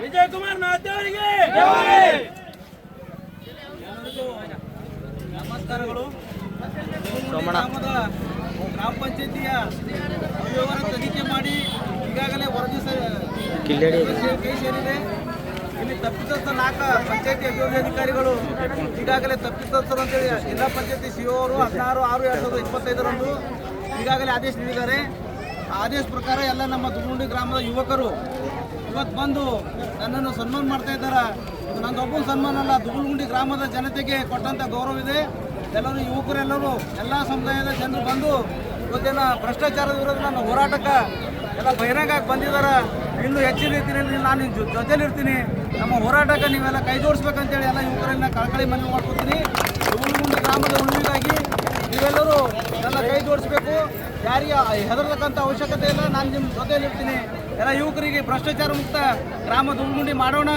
ವಿಜಯ್ ಕುಮಾರ್ ನಾಥ್ ಅವರಿಗೆ. ನಮಸ್ಕಾರಗಳು. ಗ್ರಾಮದ ಗ್ರಾಮ ಪಂಚಾಯತಿಯ ಅವ್ಯವಹಾರ ತನಿಖೆ ಮಾಡಿ ಈಗಾಗಲೇ ವರದಿ ಕೈ- ಸೇರಿದೆ. ಇಲ್ಲಿ ತಪ್ಪಿತಸ್ಥ ನಾಲ್ಕು ಪಂಚಾಯತಿ ಅಭಿವೃದ್ಧಿ ಅಧಿಕಾರಿಗಳು ಈಗಾಗಲೇ ತಪ್ಪಿತಸ್ಥರು ಅಂತೇಳಿ ಜಿಲ್ಲಾ ಪಂಚಾಯತಿ ಸಿ ಅವರು ಹದಿನಾರು ಆರು ಎರಡು ಸಾವಿರದ ಇಪ್ಪತ್ತೈದರಂದು ಈಗಾಗಲೇ ಆದೇಶ ನೀಡಿದ್ದಾರೆ ಆದೇಶ ಪ್ರಕಾರ ಎಲ್ಲ ನಮ್ಮ ದುಗುಂಡಿ ಗ್ರಾಮದ ಯುವಕರು ಇವತ್ತು ಬಂದು ನನ್ನನ್ನು ಸನ್ಮಾನ ಮಾಡ್ತಾ ಇದ್ದಾರೆ? ಇದು ನಂದೊಬ್ಬನ ಸನ್ಮಾನ ಅಲ್ಲ ದುಗುಲ್ಗುಂಡಿ ಗ್ರಾಮದ ಜನತೆಗೆ ಕೊಟ್ಟಂತ ಗೌರವ ಇದೆ. ಎಲ್ಲರೂ ಯುವಕರೆಲ್ಲರೂ, ಎಲ್ಲ ಸಮುದಾಯದ ಜನರು ಬಂದು ಇವತ್ತಿನ ಭ್ರಷ್ಟಾಚಾರದ ವಿರುದ್ಧ ನನ್ನ ಹೋರಾಟಕ್ಕೆ ಎಲ್ಲ ಬಹಿರಂಗ ಆಗಿ ಬಂದಿದ್ದಾರೆ? ಇನ್ನೂ ಹೆಚ್ಚಿನ ರೀತಿಯಲ್ಲಿ ನಾನು ನಿಮ್ಮ ಜೊತೆಲಿರ್ತೀನಿ. ನಮ್ಮ ಹೋರಾಟಕ್ಕೆ ನೀವೆಲ್ಲ ಕೈ ಜೋಡಿಸ್ಬೇಕಂತೇಳಿ ಎಲ್ಲ ಯುವಕರನ್ನ ಕಳಕಳಿ ಮನವಿ ಮಾಡ್ಕೊತೀನಿ ದುಗುಲ್ಗುಂಡಿ ಗ್ರಾಮದ ಉಳಿವಿಗಾಗಿ ನೀವೆಲ್ಲರೂ ನನ್ನ ಕೈ ಯಾರಿಗೆ ಹೆದರ್ತಕ್ಕಂಥ ಅವಶ್ಯಕತೆ ಇಲ್ಲ. ನಾನು ನಿಮ್ಮ ಜೊತೆಯಲ್ಲಿರ್ತೀನಿ ಎಲ್ಲ ಯುವಕರಿಗೆ ಭ್ರಷ್ಟಾಚಾರ ಮುಕ್ತ ಗ್ರಾಮ ದುಡ್ಗುಂಡಿ ಮಾಡೋಣ.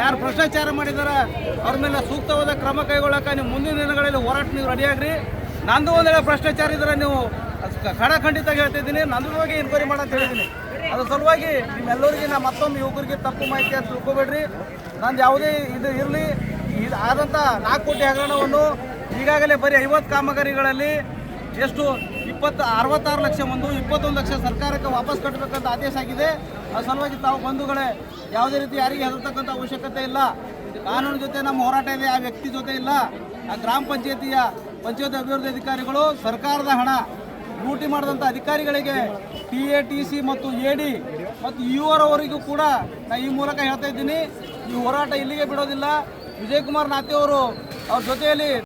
ಯಾರು ಭ್ರಷ್ಟಾಚಾರ ಮಾಡಿದಾರ, ಅವ್ರ ಮೇಲೆ ಸೂಕ್ತವಾದ ಕ್ರಮ ಕೈಗೊಳ್ಳಕ್ಕೆ ನೀವು ಮುಂದಿನ ದಿನಗಳಲ್ಲಿ ಹೋರಾಟ ನೀವು ರೆಡಿಯಾಗ್ರಿ ನಂದು ಒಂದು ವೇಳೆ ಭ್ರಷ್ಟಾಚಾರ ಇದ್ರೆ ನೀವು ಖಡ ಖಂಡಿತ ಹೇಳ್ತಿದ್ದೀನಿ ನಂದ್ರ ಬಗ್ಗೆ ಎನ್ಕ್ವೈರಿ ಮಾಡಂತ ಹೇಳಿದ್ದೀನಿ. ಅದ್ರ ಸಲುವಾಗಿ ನಿಮ್ಮೆಲ್ಲರಿಗೆ ನಾ ಮತ್ತೊಮ್ಮೆ ಯುವಕರಿಗೆ ತಪ್ಪು ಮಾಹಿತಿ ಅಂತ ತಿಳ್ಕೊಬೇಡ್ರಿ. ನಂದು ಯಾವುದೇ ಇದು ಇರಲಿ. ಇದು ಆದಂಥ ನಾಲ್ಕು ಕೋಟಿ ಹಗರಣವನ್ನು ಈಗಾಗಲೇ ಬರೀ ಐವತ್ತು ಕಾಮಗಾರಿಗಳಲ್ಲಿ ಎಷ್ಟು? ಇಪ್ಪತ್ತು, ಅರವತ್ತಾರು ಲಕ್ಷ ಒಂದು ಇಪ್ಪತ್ತೊಂದು ಲಕ್ಷ ಸರ್ಕಾರಕ್ಕೆ ವಾಪಸ್ ಕಟ್ಟಬೇಕಂತ ಆದೇಶ ಆಗಿದೆ. ಆ ಸಲುವಾಗಿ ತಾವು ಬಂಧುಗಳೇ, ಯಾವುದೇ ರೀತಿ ಯಾರಿಗೆ ಹೆದರ್ತಕ್ಕಂಥ ಅವಶ್ಯಕತೆ ಇಲ್ಲ. ಕಾನೂನು ಜೊತೆ ನಮ್ಮ ಹೋರಾಟ ಇದೆ, ಆ ವ್ಯಕ್ತಿ ಜೊತೆ ಇಲ್ಲ. ಆ ಗ್ರಾಮ ಪಂಚಾಯತಿಯ ಪಂಚಾಯತ್ ಅಭಿವೃದ್ಧಿ ಅಧಿಕಾರಿಗಳು ಸರ್ಕಾರದ ಹಣ ಲೂಟಿ ಮಾಡಿದಂಥ ಅಧಿಕಾರಿಗಳಿಗೆ ಟಿ ಎ ಟಿ ಸಿ ಮತ್ತು ಎ ಡಿ ಮತ್ತು ಅವರಿಗೂ ಕೂಡ ನಾನು ಈ ಮೂಲಕ ಹೇಳ್ತಾ ಇದ್ದೀನಿ, ಈ ಹೋರಾಟ ಇಲ್ಲಿಗೆ ಬಿಡೋದಿಲ್ಲ. ವಿಜಯಕುಮಾರ್ ನಾತೆಯವರು ಅವರು ಅವ್ರ ಜೊತೆಯಲ್ಲಿ